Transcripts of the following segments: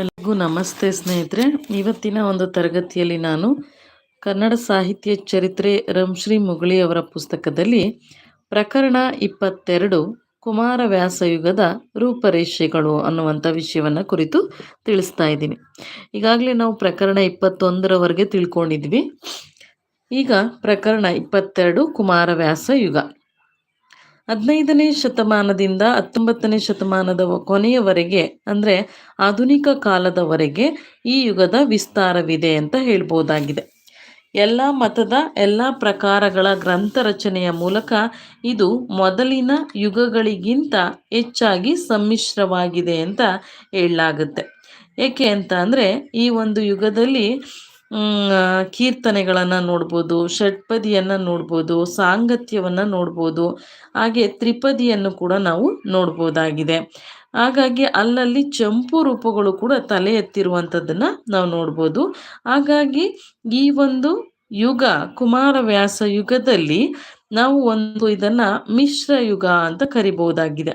ಎಲ್ರಿಗೂ ನಮಸ್ತೆ ಸ್ನೇಹಿತರೆ. ಇವತ್ತಿನ ಒಂದು ತರಗತಿಯಲ್ಲಿ ನಾನು ಕನ್ನಡ ಸಾಹಿತ್ಯ ಚರಿತ್ರೆ ರಂಶ್ರೀ ಮುಗಳಿ ಅವರ ಪುಸ್ತಕದಲ್ಲಿ ಪ್ರಕರಣ ಇಪ್ಪತ್ತೆರಡು ಕುಮಾರವ್ಯಾಸ ಯುಗದ ರೂಪರೇಷೆಗಳು ಅನ್ನುವಂಥ ವಿಷಯವನ್ನು ಕುರಿತು ತಿಳಿಸ್ತಾ ಇದ್ದೀನಿ. ಈಗಾಗಲೇ ನಾವು ಪ್ರಕರಣ ಇಪ್ಪತ್ತೊಂದರವರೆಗೆ ತಿಳ್ಕೊಂಡಿದ್ವಿ. ಈಗ ಪ್ರಕರಣ ಇಪ್ಪತ್ತೆರಡು ಕುಮಾರವ್ಯಾಸ ಯುಗ ಹದಿನೈದನೇ ಶತಮಾನದಿಂದ ಹತ್ತೊಂಬತ್ತನೇ ಶತಮಾನದ ಕೊನೆಯವರೆಗೆ, ಅಂದರೆ ಆಧುನಿಕ ಕಾಲದವರೆಗೆ ಈ ಯುಗದ ವಿಸ್ತಾರವಿದೆ ಅಂತ ಹೇಳ್ಬೋದಾಗಿದೆ. ಎಲ್ಲ ಮತದ ಎಲ್ಲ ಪ್ರಕಾರಗಳ ಗ್ರಂಥ ರಚನೆಯ ಮೂಲಕ ಇದು ಮೊದಲಿನ ಯುಗಗಳಿಗಿಂತ ಹೆಚ್ಚಾಗಿ ಸಮ್ಮಿಶ್ರವಾಗಿದೆ ಅಂತ ಹೇಳಲಾಗುತ್ತೆ. ಏಕೆ ಅಂತ ಅಂದರೆ ಈ ಒಂದು ಯುಗದಲ್ಲಿ ಕೀರ್ತನೆಗಳನ್ನು ನೋಡ್ಬೋದು, ಷಟ್ಪದಿಯನ್ನು ನೋಡ್ಬೋದು, ಸಾಂಗತ್ಯವನ್ನು ನೋಡ್ಬೋದು, ಹಾಗೆ ತ್ರಿಪದಿಯನ್ನು ಕೂಡ ನಾವು ನೋಡ್ಬೋದಾಗಿದೆ. ಹಾಗಾಗಿ ಅಲ್ಲಲ್ಲಿ ಚಂಪು ರೂಪಗಳು ಕೂಡ ತಲೆ ಎತ್ತಿರುವಂಥದ್ದನ್ನು ನಾವು ನೋಡ್ಬೋದು. ಹಾಗಾಗಿ ಈ ಒಂದು ಯುಗ, ಕುಮಾರವ್ಯಾಸ ಯುಗದಲ್ಲಿ ನಾವು ಒಂದು ಇದನ್ನು ಮಿಶ್ರ ಯುಗ ಅಂತ ಕರಿಬಹುದಾಗಿದೆ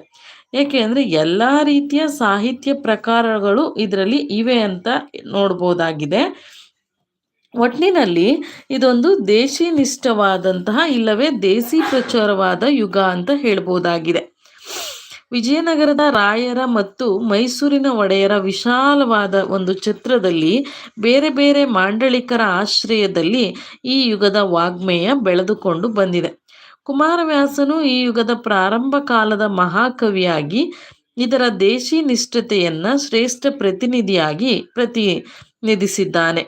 ಏಕೆ ಅಂದರೆ ಎಲ್ಲ ರೀತಿಯ ಸಾಹಿತ್ಯ ಪ್ರಕಾರಗಳು ಇದರಲ್ಲಿ ಇವೆ ಅಂತ ನೋಡ್ಬೋದಾಗಿದೆ. ಒಟ್ಟಿನಲ್ಲಿ ಇದೊಂದು ದೇಶಿ ನಿಷ್ಠವಾದಂತಹ ಇಲ್ಲವೇ ದೇಸಿ ಪ್ರಚಾರವಾದ ಯುಗ ಅಂತ ಹೇಳ್ಬೋದಾಗಿದೆ. ವಿಜಯನಗರದ ರಾಯರ ಮತ್ತು ಮೈಸೂರಿನ ಒಡೆಯರ ವಿಶಾಲವಾದ ಒಂದು ಚಿತ್ರದಲ್ಲಿ ಬೇರೆ ಬೇರೆ ಮಾಂಡಳಿಕರ ಆಶ್ರಯದಲ್ಲಿ ಈ ಯುಗದ ವಾಗ್ಮೇಯ ಬೆಳೆದುಕೊಂಡು ಬಂದಿದೆ. ಕುಮಾರವ್ಯಾಸನು ಈ ಯುಗದ ಪ್ರಾರಂಭ ಕಾಲದ ಮಹಾಕವಿಯಾಗಿ ಇದರ ದೇಶಿ ನಿಷ್ಠತೆಯನ್ನ ಶ್ರೇಷ್ಠ ಪ್ರತಿನಿಧಿಯಾಗಿ ಪ್ರತಿನಿಧಿಸಿದ್ದಾನೆ.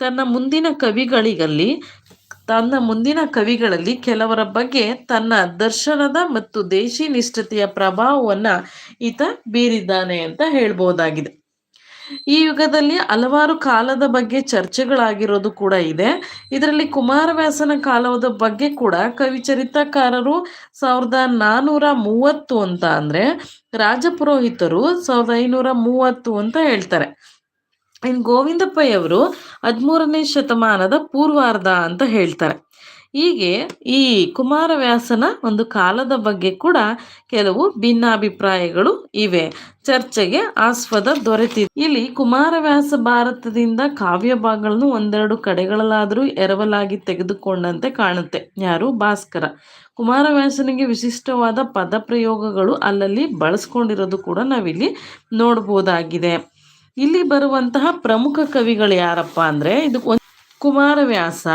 ತನ್ನ ಮುಂದಿನ ಕವಿಗಳಿಗಲ್ಲಿ, ತನ್ನ ಮುಂದಿನ ಕವಿಗಳಲ್ಲಿ ಕೆಲವರ ಬಗ್ಗೆ ತನ್ನ ದರ್ಶನದ ಮತ್ತು ದೇಶಿ ನಿಷ್ಠತೆಯ ಪ್ರಭಾವವನ್ನು ಈತ ಬೀರಿದ್ದಾನೆ ಅಂತ ಹೇಳ್ಬೋದಾಗಿದೆ. ಈ ಯುಗದಲ್ಲಿ ಹಲವಾರು ಕಾಲದ ಬಗ್ಗೆ ಚರ್ಚೆಗಳಾಗಿರೋದು ಕೂಡ ಇದೆ. ಇದರಲ್ಲಿ ಕುಮಾರವ್ಯಾಸನ ಕಾಲದ ಬಗ್ಗೆ ಕೂಡ ಕವಿಚರಿತಕಾರರು ಸಾವಿರದ ನಾನ್ನೂರ ಮೂವತ್ತು ಅಂತ ಅಂದರೆ ರಾಜಪುರೋಹಿತರು ಸಾವಿರದ ಐನೂರ ಮೂವತ್ತು ಅಂತ ಹೇಳ್ತಾರೆ. ಇನ್ನು ಗೋವಿಂದಪ್ಪಯ್ಯವರು ಹದಿಮೂರನೇ ಶತಮಾನದ ಪೂರ್ವಾರ್ಧ ಅಂತ ಹೇಳ್ತಾರೆ. ಹೀಗೆ ಈ ಕುಮಾರವ್ಯಾಸನ ಒಂದು ಕಾಲದ ಬಗ್ಗೆ ಕೂಡ ಕೆಲವು ಭಿನ್ನಾಭಿಪ್ರಾಯಗಳು ಇವೆ. ಚರ್ಚೆಗೆ ಆಸ್ಪದ ದೊರೆತಿದೆ ಇಲ್ಲಿ ಕುಮಾರವ್ಯಾಸ ಭಾರತದಿಂದ ಕಾವ್ಯ ಭಾಗಗಳನ್ನು ಒಂದೆರಡು ಕಡೆಗಳಲ್ಲಾದರೂ ಎರವಲಾಗಿ ತೆಗೆದುಕೊಂಡಂತೆ ಕಾಣುತ್ತೆ. ಯಾರು? ಭಾಸ್ಕರ. ಕುಮಾರವ್ಯಾಸನಿಗೆ ವಿಶಿಷ್ಟವಾದ ಪದ ಪ್ರಯೋಗಗಳು ಅಲ್ಲಲ್ಲಿ ಬಳಸ್ಕೊಂಡಿರೋದು ಕೂಡ ನಾವಿಲ್ಲಿ ನೋಡ್ಬೋದಾಗಿದೆ. ಇಲ್ಲಿ ಬರುವಂತಹ ಪ್ರಮುಖ ಕವಿಗಳು ಯಾರಪ್ಪ ಅಂದ್ರೆ ಇದು ಕುಮಾರವ್ಯಾಸ,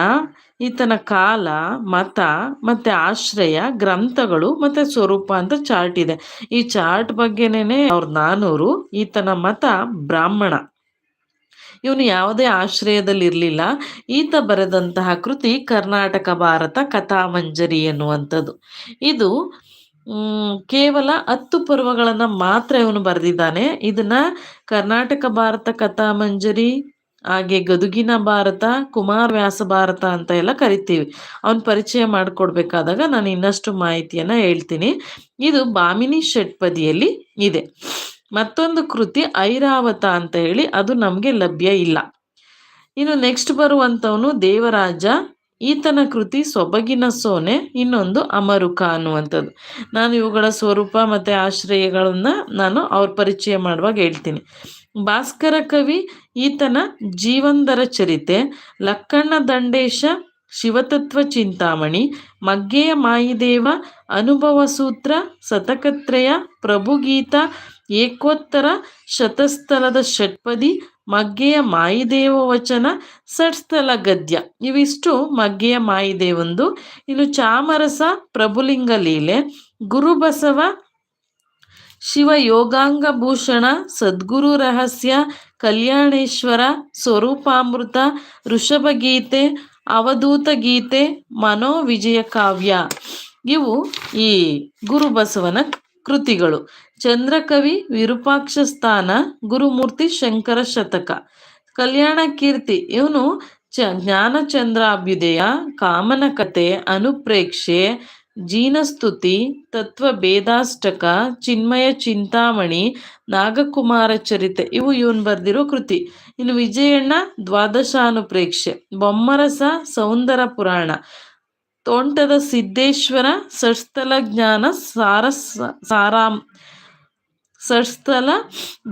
ಈತನ ಕಾಲ, ಮತ, ಮತ್ತೆ ಆಶ್ರಯ, ಗ್ರಂಥಗಳು, ಮತ್ತೆ ಸ್ವರೂಪ ಅಂತ ಚಾರ್ಟ್ ಇದೆ. ಈ ಚಾರ್ಟ್ ಬಗ್ಗೆನೇ ಅವ್ರ ನಾನೂರು, ಈತನ ಮತ ಬ್ರಾಹ್ಮಣ. ಇವನು ಯಾವುದೇ ಆಶ್ರಯದಲ್ಲಿ ಇರಲಿಲ್ಲ. ಈತ ಬರೆದಂತಹ ಕೃತಿ ಕರ್ನಾಟಕ ಭಾರತ ಕಥಾಮಂಜರಿ ಎನ್ನುವಂಥದ್ದು. ಇದು ಕೇವಲ ಹತ್ತು ಪರ್ವಗಳನ್ನು ಮಾತ್ರ ಇವನು ಬರೆದಿದ್ದಾನೆ. ಇದನ್ನ ಕರ್ನಾಟಕ ಭಾರತ ಕಥಾ ಮಂಜರಿ ಹಾಗೆ ಗದುಗಿನ ಭಾರತ, ಕುಮಾರ್ ವ್ಯಾಸ ಭಾರತ ಅಂತ ಎಲ್ಲ ಕರಿತೀವಿ. ಅವನ ಪರಿಚಯ ಮಾಡಿಕೊಡ್ಬೇಕಾದಾಗ ನಾನು ಇನ್ನಷ್ಟು ಮಾಹಿತಿಯನ್ನ ಹೇಳ್ತೀನಿ. ಇದು ಬಾಮಿನಿ ಷಟ್ಪದಿಯಲ್ಲಿ ಇದೆ. ಮತ್ತೊಂದು ಕೃತಿ ಐರಾವತ ಅಂತ ಹೇಳಿ ಅದು ನಮಗೆ ಲಭ್ಯ ಇಲ್ಲ. ಇನ್ನು ನೆಕ್ಸ್ಟ್ ಬರುವಂತವನು ದೇವರಾಜ. ಈತನ ಕೃತಿ ಸೊಬಗಿನ ಸೋನೆ, ಇನ್ನೊಂದು ಅಮರುಕ ಅನ್ನುವಂಥದ್ದು ನಾನು ಇವುಗಳ ಸ್ವರೂಪ ಮತ್ತು ಆಶ್ರಯಗಳನ್ನು ನಾನು ಅವ್ರ ಪರಿಚಯ ಮಾಡುವಾಗ ಹೇಳ್ತೀನಿ. ಭಾಸ್ಕರ ಕವಿ ಈತನ ಜೀವಂದರ ಚರಿತೆ, ಲಕ್ಕಣ್ಣ ದಂಡೇಶ, ಶಿವತತ್ವ ಚಿಂತಾಮಣಿ, ಮಗ್ಗೆಯ ಮಾಯಿದೇವ, ಅನುಭವ ಸೂತ್ರ ಶತಕತ್ರಯ ಪ್ರಭುಗೀತ ಏಕೋತ್ತರ ಶತಸ್ಥಲದ ಷಟ್ಪದಿ ಮಗ್ಗೆಯ ಮಾಯಿದೇವ ವಚನ ಸಟ್ಸ್ಥಲ ಗದ್ಯ ಇವಿಷ್ಟು ಮಗ್ಗೆಯ ಮಾಯಿದೇವಂದು. ಇನ್ನು ಚಾಮರಸ ಪ್ರಭುಲಿಂಗ ಲೀಲೆ. ಗುರುಬಸವ ಶಿವ ಯೋಗಾಂಗಭೂಷಣ ಸದ್ಗುರು ರಹಸ್ಯ ಕಲ್ಯಾಣೇಶ್ವರ ಸ್ವರೂಪಾಮೃತ ಋಷಭಗೀತೆ ಅವಧೂತ ಗೀತೆ ಮನೋವಿಜಯ ಕಾವ್ಯ ಇವು ಈ ಗುರುಬಸವನ ಕೃತಿಗಳು. ಚಂದ್ರಕವಿ ವಿರೂಪಾಕ್ಷ ಸ್ಥಾನ ಗುರುಮೂರ್ತಿ, ಶಂಕರ ಶತಕ, ಕಲ್ಯಾಣ ಕೀರ್ತಿ, ಇವನು ಚ, ಜ್ಞಾನಚಂದ್ರಾಭ್ಯುದಯ ಕಾಮನ ಕತೆ ಅನುಪ್ರೇಕ್ಷೆ, ಜೀನಸ್ತುತಿ ತತ್ವ ಭೇದಾಷ್ಟಕ ಚಿನ್ಮಯ ಚಿಂತಾಮಣಿ, ನಾಗಕುಮಾರ ಚರಿತೆ, ಇವು ಇವನ್ ಬರೆದಿರೋ ಕೃತಿ. ಇನ್ನು ವಿಜಯಣ್ಣ, ದ್ವಾದಶಾನುಪ್ರೇಕ್ಷೆ, ಬೊಮ್ಮರಸ, ಸೌಂದರ ಪುರಾಣ, ತೋಂಟದ ಸಿದ್ದೇಶ್ವರ ಸಸ್ಥಲ ಜ್ಞಾನ ಸಾರ ಸಾರಾಮ್ ಸಸ್ಥಲ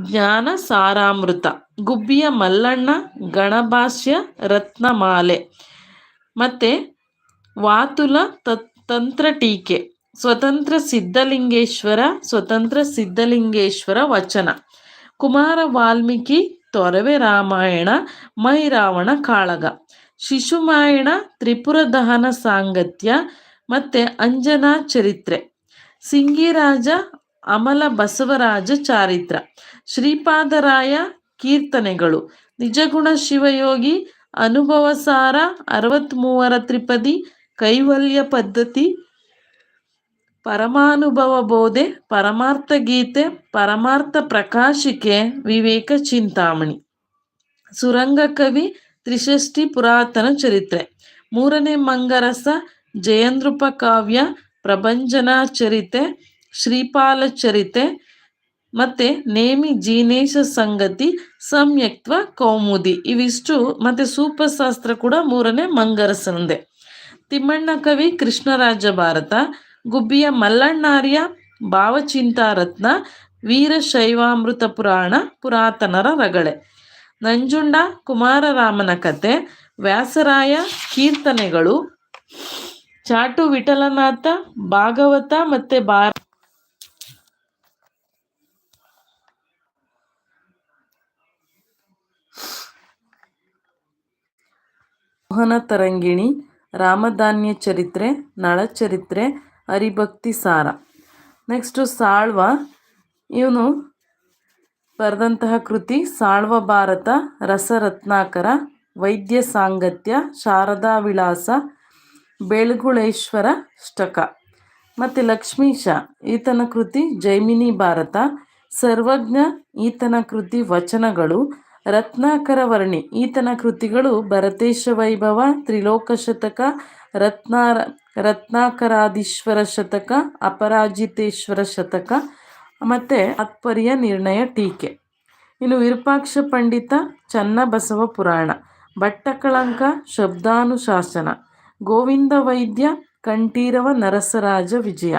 ಜ್ಞಾನ ಸಾರಾಮೃತ, ಗುಬ್ಬಿಯ ಮಲ್ಲಣ್ಣ, ಗಣಭಾಷ್ಯ, ರತ್ನಮಾಲೆ. ಮತ್ತು ವಾತುಲ ತಂತ್ರ ಟೀಕೆ, ಸ್ವತಂತ್ರ ಸಿದ್ಧಲಿಂಗೇಶ್ವರ ಸ್ವತಂತ್ರ ಸಿದ್ಧಲಿಂಗೇಶ್ವರ ವಚನ. ಕುಮಾರ ವಾಲ್ಮೀಕಿ, ತೊರವೆ ರಾಮಾಯಣ, ಮೈರಾವಣ ಕಾಳಗ. ಶಿಶುಮಾಯಣ, ತ್ರಿಪುರ ದಹನ ಸಾಂಗತ್ಯ, ಮತ್ತು ಅಂಜನಾ ಚರಿತ್ರೆ. ಸಿಂಗಿರಾಜ ಅಮಲ ಬಸವರಾಜ ಚಾರಿತ್ರ. ಶ್ರೀಪಾದರಾಯ ಕೀರ್ತನೆಗಳು. ನಿಜಗುಣ ಶಿವಯೋಗಿ ಅನುಭವಸಾರ ಅರವತ್ತ್ಮೂವರ ತ್ರಿಪದಿ ಕೈವಲ್ಯ ಪದ್ಧತಿ. ಪರಮಾನುಭವ ಬೋಧೆ, ಪರಮಾರ್ಥ ಗೀತೆ, ಪರಮಾರ್ಥ ಪ್ರಕಾಶಿಕೆ, ವಿವೇಕ ಚಿಂತಾಮಣಿ. ಸುರಂಗ ಕವಿ ತ್ರಿಷಷ್ಟಿ ಪುರಾತನ ಚರಿತ್ರೆ. ಮೂರನೇ ಮಂಗರಸ ಜಯಂದ್ರೂಪ ಕಾವ್ಯ ಪ್ರಭಂಜನ ಚರಿತೆ. ಶ್ರೀಪಾಲ ಚರಿತೆ ಮತ್ತು ನೇಮಿ ಜೀನೇಶ ಸಂಗತಿ ಸಂಯಕ್ತ್ವ ಕೌಮುದಿ. ಇವಿಷ್ಟು ಮತ್ತು ಸೂಪಶಾಸ್ತ್ರ ಕೂಡ ಮೂರನೇ ಮಂಗರಸಂದೆ ತಿಮ್ಮಣ್ಣ ಕವಿ ಕೃಷ್ಣರಾಜ ಭಾರತ, ಗುಬ್ಬಿಯ ಮಲ್ಲಣ್ಣಾರ್ಯ ಭಾವಚಿಂತಾರತ್ನ ವೀರಶೈವಾಮೃತ ಪುರಾಣ ಪುರಾತನರ ರಗಳೆ. ನಂಜುಂಡ ಕುಮಾರರಾಮನ ಕತೆ, ವ್ಯಾಸರಾಯ ಕೀರ್ತನೆಗಳು ಚಾಟು ವಿಠಲನಾಥ ಭಾಗವತ ಮತ್ತು ಬಾ ಮೋಹನ ತರಂಗಿಣಿ, ರಾಮಧಾನ್ಯ ಚರಿತ್ರೆ, ನಳಚರಿತ್ರೆ, ಹರಿಭಕ್ತಿ ಸಾರ. ನೆಕ್ಸ್ಟು ಸಾಳ್ವ. ಇವನು ಬರೆದಂತಹ ಕೃತಿ, ಸಾಳ್ವ ಭಾರತ, ರಸರತ್ನಾಕರ, ವೈದ್ಯ ಸಾಂಗತ್ಯ, ಶಾರದಾ ವಿಳಾಸ, ಬೆಳ್ಗುಳೇಶ್ವರ ಷ್ಟಕ. ಮತ್ತು ಲಕ್ಷ್ಮೀಶ ಈತನ ಕೃತಿ, ಜೈಮಿನಿ ಭಾರತ, ಸರ್ವಜ್ಞ, ಈತನ ಕೃತಿ, ವಚನಗಳು ರತ್ನಾಕರ ವರ್ಣಿ ಈತನ ಕೃತಿಗಳು ಭರತೇಶ ವೈಭವ ತ್ರಿಲೋಕ ಶತಕ ರತ್ನ ರತ್ನಾಕರಾದೀಶ್ವರ ಶತಕ, ಅಪರಾಜಿತೇಶ್ವರ ಶತಕ ಮತ್ತು ತಾತ್ಪರ್ಯ ನಿರ್ಣಯ ಟೀಕೆ. ಇನ್ನು ವಿರೂಪಾಕ್ಷ ಪಂಡಿತ ಚನ್ನಬಸವ ಪುರಾಣ, ಭಟ್ಟಕಳಂಕ ಶಬ್ದಾನುಶಾಸನ, ಗೋವಿಂದ ವೈದ್ಯ, ಕಂಠೀರವ ನರಸರಾಜ ವಿಜಯ,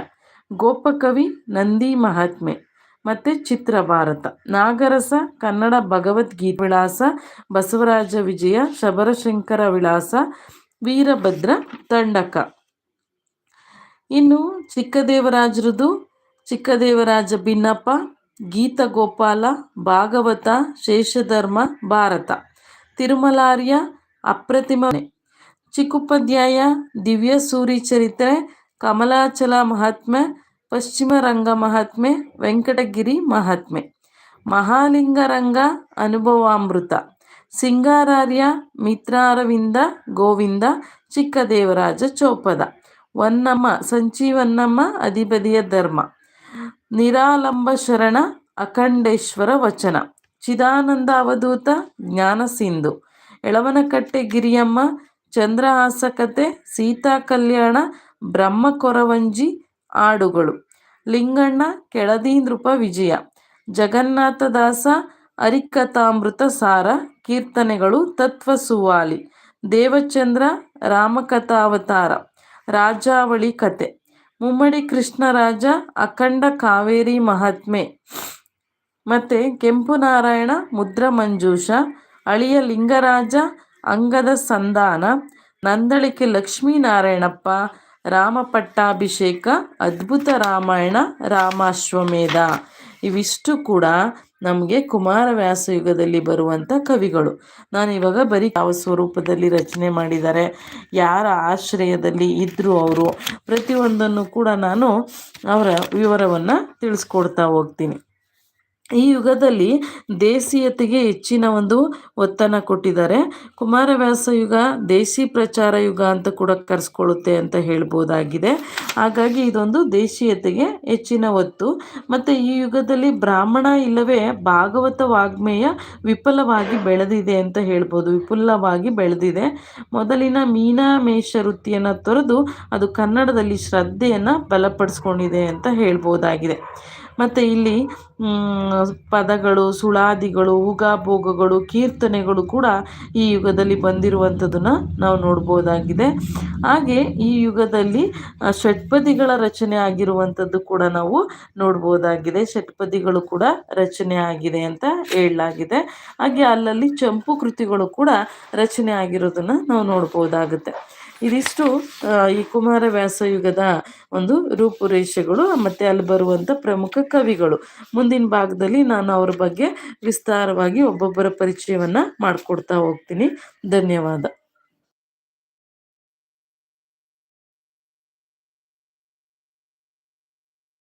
ಗೋಪಕವಿ ನಂದಿ ಮಹಾತ್ಮೆ. ಮತ್ತು ಚಿತ್ರ ಭಾರತ ನಾಗರಸ, ಕನ್ನಡ ಭಗವದ್ಗೀತೆ ವಿಳಾಸ, ಬಸವರಾಜ ವಿಜಯ, ಶಬರಶಂಕರ ವಿಳಾಸ, ವೀರಭದ್ರ ತಂಡಕ. ಇನ್ನು ಚಿಕ್ಕದೇವರಾಜರದು, ಚಿಕ್ಕದೇವರಾಜ ಭಿನ್ನಪ್ಪ ಗೀತ ಗೋಪಾಲ ಭಾಗವತ, ಶೇಷಧರ್ಮ, ಭಾರತ. ತಿರುಮಲಾರ್ಯ, ಅಪ್ರತಿಮ ಚಿಕ್ಕುಪಾಧ್ಯಾಯ, ದಿವ್ಯ ಸೂರಿ ಚರಿತ್ರೆ, ಕಮಲಾಚಲ ಮಹಾತ್ಮೆ ಪಶ್ಚಿಮ ರಂಗ ಮಹಾತ್ಮೆ, ವೆಂಕಟಗಿರಿ ಮಹಾತ್ಮೆ. ಮಹಾಲಿಂಗರಂಗ ಅನುಭವಾಮೃತ. ಸಿಂಗಾರಾರ್ಯ, ಮಿತ್ರಾರವಿಂದ ಗೋವಿಂದ, ಚಿಕ್ಕದೇವರಾಜ ಚೌಪದ. ವನ್ನಮ್ಮ, ಸಂಚೀವನ್ನಮ್ಮ, ಅಧಿಪತಿಯ ಧರ್ಮ. ನಿರಾಲಂಬ ಶರಣ, ಅಖಂಡೇಶ್ವರ ವಚನ. ಚಿದಾನಂದ ಅವಧೂತ ಜ್ಞಾನಸಿಂಧು ಎಳವನಕಟ್ಟೆ ಗಿರಿಯಮ್ಮ, ಚಂದ್ರಹಾಸಕತೆ, ಸೀತಾ ಕಲ್ಯಾಣ ಬ್ರಹ್ಮಕೊರವಂಜಿ ಹಾಡುಗಳು ಲಿಂಗಣ್ಣ ಕೆಳದಿ ನೃಪ ವಿಜಯ. ಜಗನ್ನಾಥದಾಸ ಹರಿಕಥಾಮೃತ ಸಾರ, ಕೀರ್ತನೆಗಳು ತತ್ವ ಸುವಾಲಿ ದೇವಚಂದ್ರ, ರಾಮಕಥಾವತಾರ. ರಾಜಾವಳಿ ಕತೆ ಮುಮ್ಮಡಿ ಕೃಷ್ಣರಾಜ, ಅಖಂಡ ಕಾವೇರಿ ಮಹಾತ್ಮೆ. ಮತ್ತು ಕೆಂಪು ನಾರಾಯಣ, ಮುದ್ರ ಮಂಜೂಷ. ಅಳಿಯ ಲಿಂಗರಾಜ, ಅಂಗದ ಸಂಧಾನ. ನಂದಳಿಕೆ ಲಕ್ಷ್ಮೀನಾರಾಯಣಪ್ಪ. ರಾಮ ಪಟ್ಟಾಭಿಷೇಕ, ಅದ್ಭುತ ರಾಮಾಯಣ, ರಾಮಾಶ್ವಮೇಧ. ಇವಿಷ್ಟು ಕೂಡ ನಮಗೆ ಕುಮಾರವ್ಯಾಸ ಯುಗದಲ್ಲಿ ಬರುವಂಥ ಕವಿಗಳು. ನಾನು ಇವಾಗ ಬರೀ ಯಾವ ಸ್ವರೂಪದಲ್ಲಿ ರಚನೆ ಮಾಡಿದ್ದಾರೆ, ಯಾರ ಆಶ್ರಯದಲ್ಲಿ ಇದ್ದರು ಅವರು, ಪ್ರತಿಯೊಂದನ್ನು ಕೂಡ ನಾನು ಅವರ ವಿವರವನ್ನು ತಿಳಿಸ್ಕೊಡ್ತಾ ಹೋಗ್ತೀನಿ. ಈ ಯುಗದಲ್ಲಿ ದೇಸೀಯತೆಗೆ ಹೆಚ್ಚಿನ ಒಂದು ಒತ್ತನ್ನು ಕೊಟ್ಟಿದ್ದಾರೆ. ಕುಮಾರವ್ಯಾಸ ಯುಗ ದೇಸಿ ಪ್ರಚಾರ ಯುಗ ಅಂತ ಕೂಡ ಕರೆಸ್ಕೊಳ್ಳುತ್ತೆ ಅಂತ ಹೇಳ್ಬೋದಾಗಿದೆ. ಹಾಗಾಗಿ ಇದೊಂದು ದೇಶೀಯತೆಗೆ ಹೆಚ್ಚಿನ ಒತ್ತು. ಮತ್ತು ಈ ಯುಗದಲ್ಲಿ ಬ್ರಾಹ್ಮಣ ಇಲ್ಲವೇ ಭಾಗವತ ವಾಗ್ಮೇಯ ವಿಫಲವಾಗಿ ಬೆಳೆದಿದೆ ಅಂತ ಹೇಳ್ಬೋದು. ವಿಪುಲವಾಗಿ ಬೆಳೆದಿದೆ. ಮೊದಲಿನ ಮೀನಾ ಮೇಷ ವೃತ್ತಿಯನ್ನು ತೊರೆದು ಅದು ಕನ್ನಡದಲ್ಲಿ ಶ್ರದ್ಧೆಯನ್ನು ಬಲಪಡಿಸ್ಕೊಂಡಿದೆ ಅಂತ ಹೇಳ್ಬೋದಾಗಿದೆ. ಮತ್ತು ಇಲ್ಲಿ ಪದಗಳು, ಸುಳಾದಿಗಳು ಉಗಾಭೋಗಗಳು ಕೀರ್ತನೆಗಳು ಕೂಡ ಈ ಯುಗದಲ್ಲಿ ಬಂದಿರುವಂಥದ್ದನ್ನು ನಾವು ನೋಡ್ಬೋದಾಗಿದೆ. ಹಾಗೆ ಈ ಯುಗದಲ್ಲಿ ಷಟ್ಪದಿಗಳ ರಚನೆ ಆಗಿರುವಂಥದ್ದು ಕೂಡ ನಾವು ನೋಡ್ಬೋದಾಗಿದೆ. ಷಟ್ಪದಿಗಳು ಕೂಡ ರಚನೆ ಆಗಿದೆ ಅಂತ ಹೇಳಲಾಗಿದೆ. ಹಾಗೆ ಅಲ್ಲಲ್ಲಿ ಚಂಪು ಕೃತಿಗಳು ಕೂಡ ರಚನೆ ಆಗಿರೋದನ್ನು ನಾವು ನೋಡ್ಬೋದಾಗುತ್ತೆ. ಇದಿಷ್ಟು ಈ ಕುಮಾರವ್ಯಾಸ ಯುಗದ ಒಂದು ರೂಪುರೇಷೆಗಳು, ಮತ್ತು ಅಲ್ಲಿ ಬರುವಂಥ ಪ್ರಮುಖ ಕವಿಗಳು. ಮುಂದಿನ ಭಾಗದಲ್ಲಿ ನಾನು ಅವ್ರ ಬಗ್ಗೆ ವಿಸ್ತಾರವಾಗಿ ಒಬ್ಬೊಬ್ಬರ ಪರಿಚಯವನ್ನು ಮಾಡಿಕೊಡ್ತಾ ಹೋಗ್ತೀನಿ. ಧನ್ಯವಾದ.